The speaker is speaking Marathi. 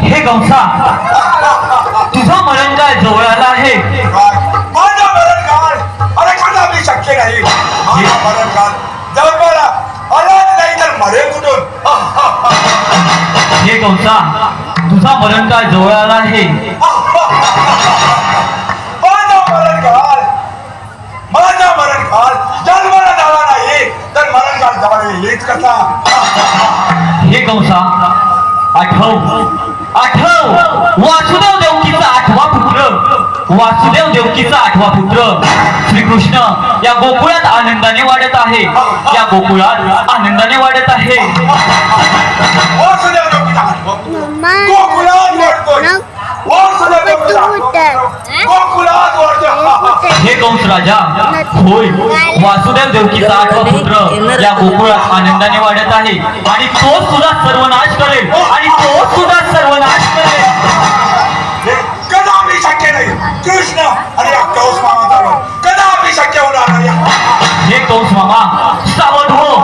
हे कंसा तुझं मरण काय जवळ आलं आहे. माझा मरण काळ अरे कदापि शक्य नाही? माझा मरण काळ जवळ आलाच नाही तर मरे कुठून? हे कंसा तुझा मरण काय जवळ आला आहे. कसा? हे कंसा आठव आठव. वासुदेव देवकीचा आठवा पुत्र. वासुदेव देवकीचा आठवा पुत्र. श्रीकृष्ण या गोकुळात आनंदाने वाढत आहे. या गोकुळात आनंदाने वाढत आहे. हे कंस राजा होय. वासुदेव देवकीचा आठवा पुत्र. या गोकुळात आनंदाने वाढत आहे. आणि तो सुद्धा सर्वनाश करेल. आणि तो सुद्धा सर्वनाश करेल. कदापि शक्य नाही. कृष्ण अरे कंस मामा कदापि शक्य होणार नाही. हे कौस मामा सावध हो.